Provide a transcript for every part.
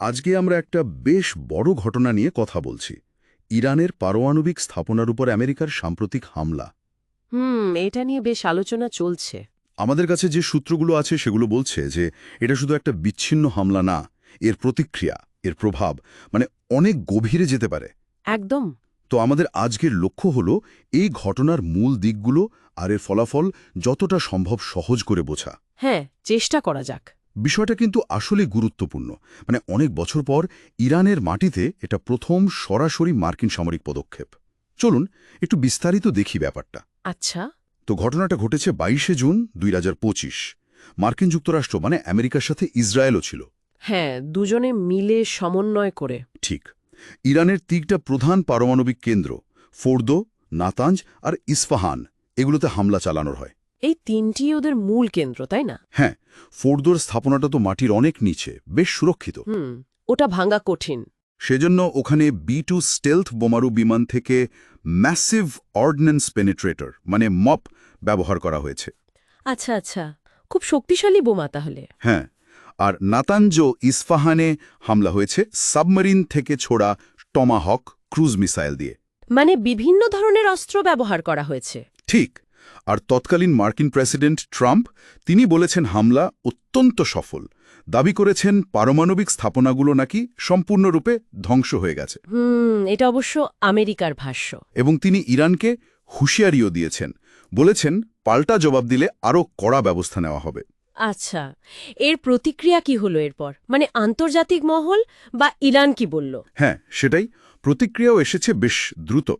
আজকে আমরা একটা বেশ বড় ঘটনা নিয়ে কথা বলছি। ইরানের পারমাণবিক স্থাপনার উপর আমেরিকার সাম্প্রতিক হামলা। হুম এটা নিয়ে বেশ আলোচনা চলছে। আমাদের কাছে যে সূত্রগুলো আছে সেগুলো বলছে যে এটা শুধু একটা বিচ্ছিন্ন হামলা না এর প্রতিক্রিয়া এর প্রভাব মানে অনেক গভীরে যেতে পারে। একদম। তো আমাদের আজকের লক্ষ্য হলো এই ঘটনার মূল দিকগুলো আর এর ফলাফল যতটা সম্ভব সহজ করে বোঝা। হ্যাঁ চেষ্টা করা যাক। বিষয়টা কিন্তু আসলে গুরুত্বপূর্ণ। মানে অনেক বছর পর ইরানের মাটিতে এটা প্রথম সরাসরি মার্কিন সামরিক পদক্ষেপ। চলুন একটু বিস্তারিত দেখি ব্যাপারটা। আচ্ছা। তো ঘটনাটা ঘটেছে বাইশে জুন দুই হাজার পঁচিশ। মার্কিন যুক্তরাষ্ট্র মানে আমেরিকার সাথে ইসরায়েলও ছিল। হ্যাঁ দুজনে মিলে সমন্বয় করে। ঠিক। ইরানের তিনটা প্রধান পারমাণবিক কেন্দ্র ফোর্দো নাতাঞ্জ আর ইস্ফাহান এগুলোতে হামলা চালানোর হয়। এই তিনটি ওদের মূল কেন্দ্র তাই না? হ্যাঁ ফোর্দোর স্থাপনাটা তো মাটির অনেক নিচে বেশ সুরক্ষিত। হুম ওটা ভাঙা কঠিন। সেজন্য ওখানে বি টু স্টেলথ বোমারু বিমান থেকে ম্যাসিভ অর্ডিন্যান্স পেনিট্রেটর মানে মপ ব্যবহার করা হয়েছে। আচ্ছা আচ্ছা খুব শক্তিশালী বোমা তাহলে। হ্যাঁ আর নাতাঞ্জো ইস্ফাহানে হামলা হয়েছে সাবমেরিন থেকে ছোড়া টমাহক ক্রুজ মিসাইল দিয়ে। মানে বিভিন্ন ধরনের অস্ত্র ব্যবহার করা হয়েছে। ঠিক আর তৎকালীন মার্কিন প্রেসিডেন্ট ট্রাম্প তিনি বলেছেন হামলা অত্যন্ত সফল। দাবি করেছেন পারমাণবিক স্থাপনাগুলো নাকি সম্পূর্ণরূপে ধ্বংস হয়ে গেছে। এটা অবশ্য আমেরিকার ভাষ্য। এবং তিনি ইরানকে হুঁশিয়ারিও দিয়েছেন। বলেছেন পাল্টা জবাব দিলে আরও কড়া ব্যবস্থা নেওয়া হবে। আচ্ছা এর প্রতিক্রিয়া কি হলো এরপর? মানে আন্তর্জাতিক মহল বা ইরান কি বলল? হ্যাঁ সেটাই। প্রতিক্রিয়াও এসেছে বেশ দ্রুত।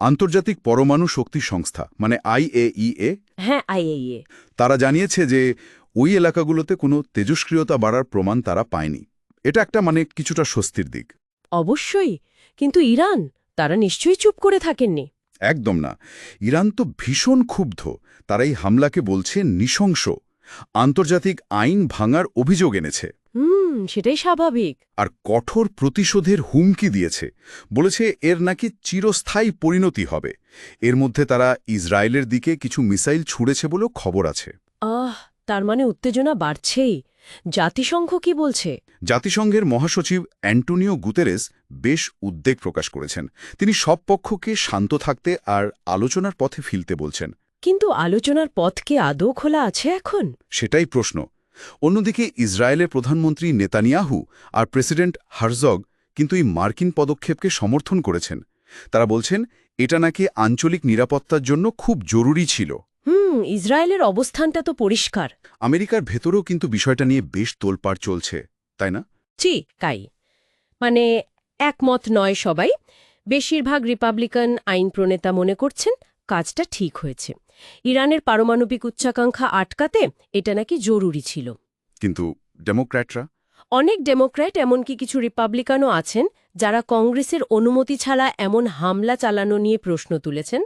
আন্তর্জাতিক পরমাণু শক্তি সংস্থা মানে আইএইএ হ্যাঁ আইএইএ তারা জানিয়েছে যে ওই এলাকাগুলোতে কোনো তেজস্ক্রিয়তা বাড়ার প্রমাণ তারা পায়নি। এটা একটা মানে কিছুটা স্বস্তির দিক। অবশ্যই কিন্তু ইরান তারা নিশ্চয়ই চুপ করে থাকেননি। একদম না। ইরান তো ভীষণ ক্ষুব্ধ। তারা এই হামলাকে বলছে নৃশংস। আন্তর্জাতিক আইন ভাঙার অভিযোগ এনেছে। হুম সেটাই স্বাভাবিক। আর কঠোর প্রতিশোধের হুমকি দিয়েছে। বলেছে এর নাকি চিরস্থায়ী পরিণতি হবে। এর মধ্যে তারা ইসরায়েলের দিকে কিছু মিসাইল ছুড়েছে বলেও খবর আছে। আহ তার মানে উত্তেজনা বাড়ছেই। জাতিসংঘ কি বলছে? জাতিসংঘের মহাসচিব অ্যান্টোনিও গুতেরেস বেশ উদ্বেগ প্রকাশ করেছেন। তিনি সব পক্ষকে শান্ত থাকতে আর আলোচনার পথে ফিরতে বলছেন। কিন্তু আলোচনার পথ কি আদৌ খোলা আছে এখন? সেটাই প্রশ্ন। অন্যদিকে ইসরায়েলের প্রধানমন্ত্রী নেতানিয়াহু আর প্রেসিডেন্ট হারজগ কিন্তু এই মার্কিন পদক্ষেপকে সমর্থন করেছেন। তারা বলছেন এটা নাকি আঞ্চলিক নিরাপত্তার জন্য খুব জরুরি ছিল। হুম ইসরায়েলের অবস্থানটা তো পরিষ্কার। আমেরিকার ভেতরেও কিন্তু বিষয়টা নিয়ে বেশ তোলপাড় চলছে তাই না? জি কাই মানে একমত নয় সবাই। বেশিরভাগ রিপাবলিকান আইন প্রণেতা মনে করছেন কাজটা ঠিক হয়েছে। ইরানের পারমাণবিক উচ্চাকাঙ্ক্ষা আটকাতে এটা নাকি জরুরি ছিল। কিন্তু ডেমোক্র্যাটরা? অনেক ডেমোক্র্যাট এমনকি কিছু রিপাবলিকানও আছেন যারা কংগ্রেসের অনুমতি ছাড়া এমন হামলা চালানো নিয়ে প্রশ্ন তুলেছেন।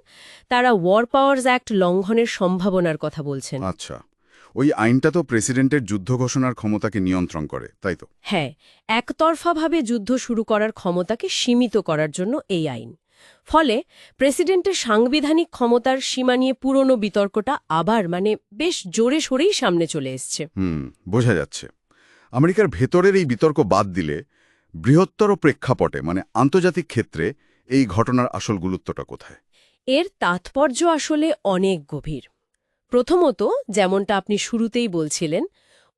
তারা ওয়ার পাওয়ার্স অ্যাক্ট লঙ্ঘনের সম্ভাবনার কথা বলছেন। আচ্ছা ওই আইনটা তো প্রেসিডেন্টের যুদ্ধ ঘোষণার ক্ষমতাকে নিয়ন্ত্রণ করে তাই তো? হ্যাঁ একতরফাভাবে যুদ্ধ শুরু করার ক্ষমতাকে সীমিত করার জন্য এই আইন। ফলে প্রেসিডেন্টের সাংবিধানিক ক্ষমতার সীমা নিয়ে পুরনো বিতর্কটা আবার মানে বেশ জোরে সরেই সামনে চলে এসছে। হুম বোঝা যাচ্ছে। আমেরিকার ভেতরের এই বিতর্ক বাদ দিলে বৃহত্তর প্রেক্ষাপটে মানে আন্তর্জাতিক ক্ষেত্রে এই ঘটনার আসল গুরুত্বটা কোথায়? এর তাৎপর্য আসলে অনেক গভীর। প্রথমত যেমনটা আপনি শুরুতেই বলছিলেন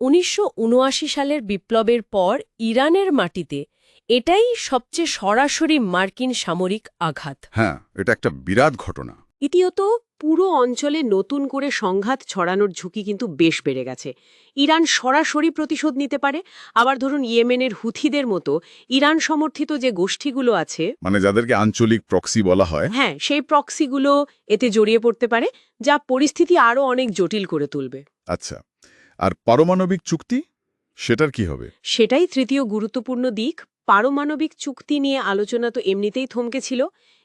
উনিশশো উনআশি সালের বিপ্লবের পর ইরানের মাটিতে এটাই সবচেয়ে সরাসরি মার্কিন সামরিক আঘাত। হ্যাঁ এটা একটা বিরাট ঘটনা। দ্বিতীয়ত পুরো অঞ্চলে নতুন করে সংঘাত ছড়ানোর ঝুঁকি কিন্তু বেশ বেড়ে গেছে। ইরান সরাসরি প্রতিশোধ নিতে পারে। আবার ধরুন ইয়েমেনের হুথিদের মতো ইরান সমর্থিত যে গোষ্ঠীগুলো আছে মানে যাদেরকে আঞ্চলিক প্রক্সি বলা হয়। হ্যাঁ সেই প্রক্সিগুলো এতে জড়িয়ে পড়তে পারে যা পরিস্থিতি আরও অনেক জটিল করে তুলবে। আচ্ছা আর পারমাণবিক চুক্তি? সেটার কি হবে? সেটাই তৃতীয় গুরুত্বপূর্ণ দিক। পারমাণবিক চুক্তি নিয়ে আলোচনা তো এমনিতেই থমকেছিল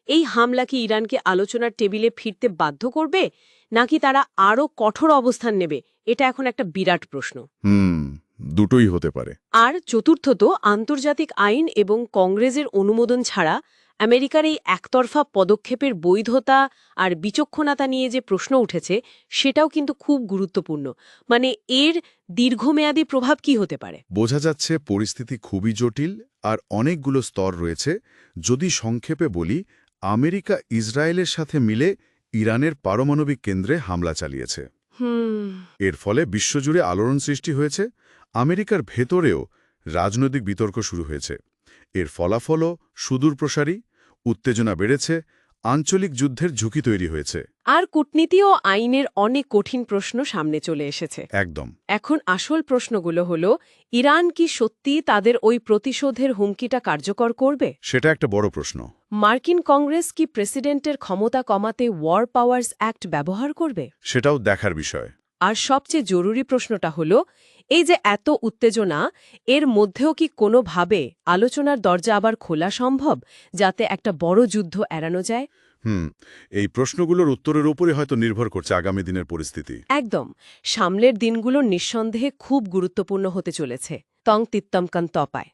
এই হামলা কি ইরানকে আলোচনার টেবিলে ফিরতে বাধ্য করবে নাকি তারা আরও কঠোর অবস্থান নেবে? এটা এখন একটা বিরাট প্রশ্ন। হুম দুটোই হতে পারে। আর চতুর্থত আন্তর্জাতিক আইন এবং কংগ্রেসের অনুমোদন ছাড়া আমেরিকার এই একতরফা পদক্ষেপের বৈধতা আর বিচক্ষণতা নিয়ে যে প্রশ্ন উঠেছে সেটাও কিন্তু খুব গুরুত্বপূর্ণ। মানে এর দীর্ঘমেয়াদী প্রভাব কি হতে পারে? বোঝা যাচ্ছে পরিস্থিতি খুবই জটিল আর অনেকগুলো স্তর রয়েছে। যদি সংক্ষেপে বলি আমেরিকা ইসরায়েলের সাথে মিলে ইরানের পারমাণবিক কেন্দ্রে হামলা চালিয়েছে। হুম। এর ফলে বিশ্বজুড়ে আলোড়ন সৃষ্টি হয়েছে। আমেরিকার ভেতরেও রাজনৈতিক বিতর্ক শুরু হয়েছে। এর ফলাফলও সুদূর প্রসারী উত্তেজনা বেড়েছে আঞ্চলিক যুদ্ধের ঝুঁকি তৈরি হয়েছে। আর কূটনীতি ও আইনের অনেক কঠিন প্রশ্ন সামনে চলে এসেছে। একদম। এখন আসল প্রশ্নগুলো হল ইরান কি সত্যি তাদের ওই প্রতিশোধের হুমকিটা কার্যকর করবে? সেটা একটা বড় প্রশ্ন। মার্কিন কংগ্রেস কি প্রেসিডেন্টের ক্ষমতা কমাতে ওয়ার পাওয়ার্স অ্যাক্ট ব্যবহার করবে? সেটাও দেখার বিষয়। আর সবচেয়ে জরুরি প্রশ্নটা হলো এই যে এত উত্তেজনা এর মধ্যেও কি কোনোভাবে আলোচনার দরজা আবার খোলা সম্ভব যাতে একটা বড় যুদ্ধ এড়ানো যায়? হুম এই প্রশ্নগুলোর উত্তরের উপরে হয়তো নির্ভর করছে আগামী দিনের পরিস্থিতি। একদম সামনের দিনগুলো নিঃসন্দেহে খুব গুরুত্বপূর্ণ হতে চলেছে। তং তিত্তম তপায়